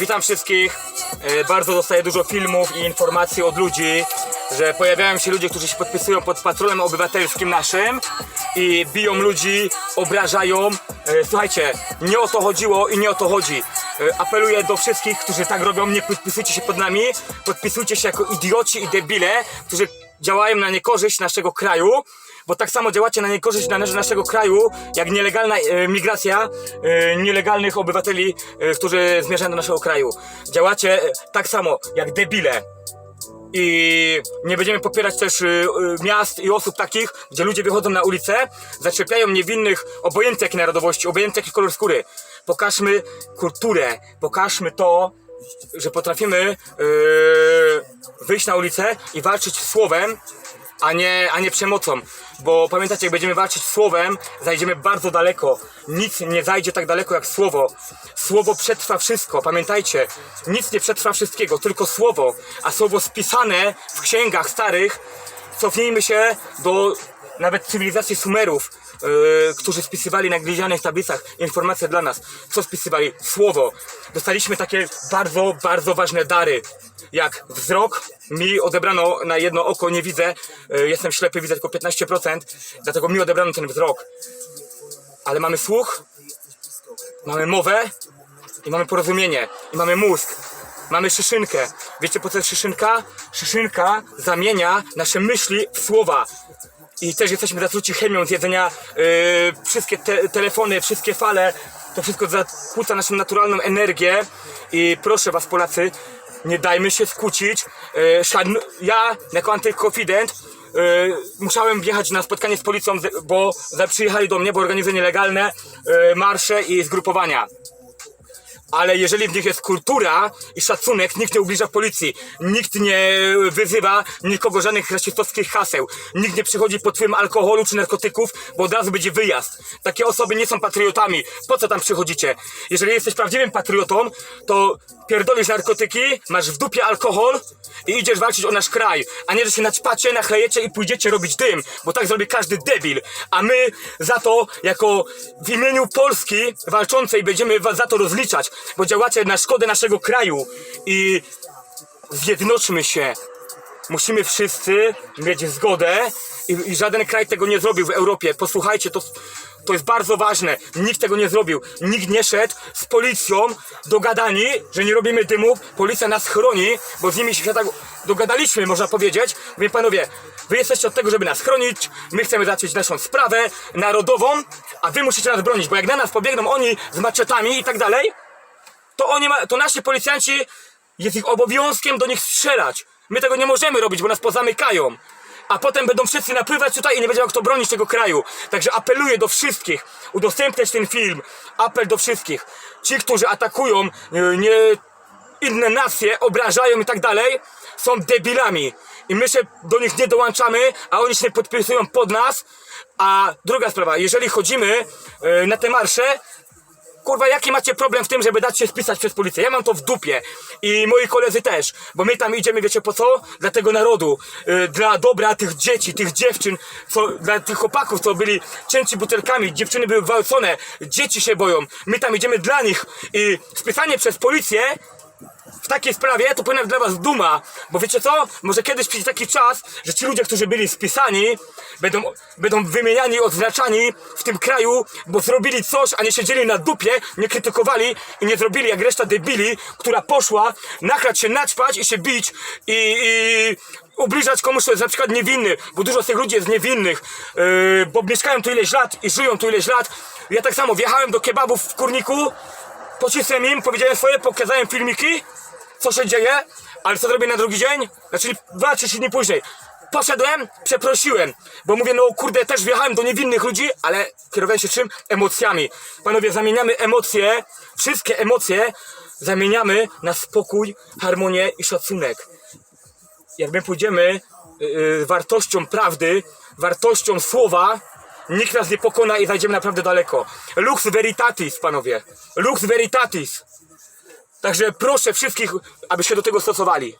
Witam wszystkich. E, Bardzo dostaję dużo filmów i informacji od ludzi, że pojawiają się ludzie, którzy się podpisują pod patronem obywatelskim naszym i biją ludzi, obrażają. E, Słuchajcie, nie o to chodziło i nie o to chodzi. E, Apeluję do wszystkich, którzy tak robią, nie podpisujcie się pod nami, podpisujcie się jako idioci i debile, którzy działają na niekorzyść naszego kraju bo tak samo działacie na niekorzyść na naszego kraju, jak nielegalna e, migracja e, nielegalnych obywateli, e, którzy zmierzają do naszego kraju. Działacie e, tak samo jak debile. I nie będziemy popierać też y, y, miast i osób takich, gdzie ludzie wychodzą na ulicę, zaczepiają niewinnych, obojętnie jakiej narodowości, obojętnie jaki kolor skóry. Pokażmy kulturę, pokażmy to, że potrafimy yy, wyjść na ulicę i walczyć słowem, a nie, a nie przemocą. Bo pamiętacie, jak będziemy walczyć słowem, zajdziemy bardzo daleko. Nic nie zajdzie tak daleko jak słowo. Słowo przetrwa wszystko, pamiętajcie. Nic nie przetrwa wszystkiego, tylko słowo. A słowo spisane w księgach starych, cofnijmy się do nawet cywilizacji Sumerów, yy, którzy spisywali na glinianych tablicach informacje dla nas. Co spisywali? Słowo. Dostaliśmy takie bardzo, bardzo ważne dary. Jak wzrok, mi odebrano na jedno oko, nie widzę, yy, jestem ślepy, widzę tylko 15%, dlatego mi odebrano ten wzrok. Ale mamy słuch, mamy mowę i mamy porozumienie, i mamy mózg. Mamy szyszynkę. Wiecie po co jest szyszynka? Szyszynka zamienia nasze myśli w słowa. I też jesteśmy zatruci chemią z jedzenia yy, wszystkie te, telefony, wszystkie fale. To wszystko zakłóca naszą naturalną energię. I proszę was Polacy, nie dajmy się skłócić. Yy, ja jako antykonfident yy, musiałem wjechać na spotkanie z policją, bo przyjechali do mnie, bo organizuję nielegalne yy, marsze i zgrupowania. Ale jeżeli w nich jest kultura i szacunek, nikt nie ubliża policji, nikt nie wyzywa nikogo żadnych rasistowskich haseł, nikt nie przychodzi po twoim alkoholu czy narkotyków, bo od razu będzie wyjazd. Takie osoby nie są patriotami. Po co tam przychodzicie? Jeżeli jesteś prawdziwym patriotą, to pierdolisz narkotyki, masz w dupie alkohol i idziesz walczyć o nasz kraj, a nie, że się naćpacie, nachlejecie i pójdziecie robić dym, bo tak zrobi każdy debil. A my za to, jako w imieniu Polski walczącej będziemy was za to rozliczać, bo działacie na szkodę naszego kraju i zjednoczmy się. Musimy wszyscy mieć zgodę i, i żaden kraj tego nie zrobił w Europie. Posłuchajcie, to, to jest bardzo ważne. Nikt tego nie zrobił. Nikt nie szedł z policją dogadani, że nie robimy dymu. Policja nas chroni, bo z nimi się tak dogadaliśmy, można powiedzieć. Więc panowie, wy jesteście od tego, żeby nas chronić. My chcemy zacząć naszą sprawę narodową, a wy musicie nas bronić, bo jak na nas pobiegną oni z maczetami i tak dalej, to oni ma, to nasi policjanci jest ich obowiązkiem do nich strzelać. My tego nie możemy robić, bo nas pozamykają. A potem będą wszyscy napływać tutaj i nie będzie kto bronić tego kraju. Także apeluję do wszystkich, udostępniać ten film. Apel do wszystkich. Ci, którzy atakują e, nie, inne nacje, obrażają i tak dalej, są debilami. I my się do nich nie dołączamy, a oni się podpisują pod nas. A druga sprawa, jeżeli chodzimy e, na te marsze, Kurwa, jaki macie problem w tym, żeby dać się spisać przez policję? Ja mam to w dupie. I moi koledzy też. Bo my tam idziemy, wiecie po co? Dla tego narodu. Yy, dla dobra tych dzieci, tych dziewczyn, co, dla tych chłopaków, co byli cięci butelkami, dziewczyny były gwałcone, dzieci się boją. My tam idziemy dla nich. I spisanie przez policję w takiej sprawie to powinna być dla was duma, bo wiecie co? Może kiedyś przyjdzie taki czas, że ci ludzie, którzy byli spisani, będą, będą wymieniani, odznaczani w tym kraju, bo zrobili coś, a nie siedzieli na dupie, nie krytykowali i nie zrobili jak reszta debili, która poszła nachlać się, naćpać i się bić i, i ubliżać komuś, kto jest na przykład niewinny, bo dużo z tych ludzi jest niewinnych, yy, bo mieszkają tu ileś lat i żyją tu ileś lat. Ja tak samo wjechałem do kebabów w Kurniku, pocisłem im, powiedziałem swoje, pokazałem filmiki, co się dzieje, ale co zrobię na drugi dzień? Znaczy dwa trzy dni później. Poszedłem, przeprosiłem, bo mówię, no kurde, też wjechałem do niewinnych ludzi, ale kierowałem się czym? Emocjami. Panowie, zamieniamy emocje, wszystkie emocje zamieniamy na spokój, harmonię i szacunek. Jak my pójdziemy yy, wartością prawdy, wartością słowa, nikt nas nie pokona i zajdziemy naprawdę daleko. Lux veritatis, panowie. Lux veritatis. Także proszę wszystkich, aby się do tego stosowali.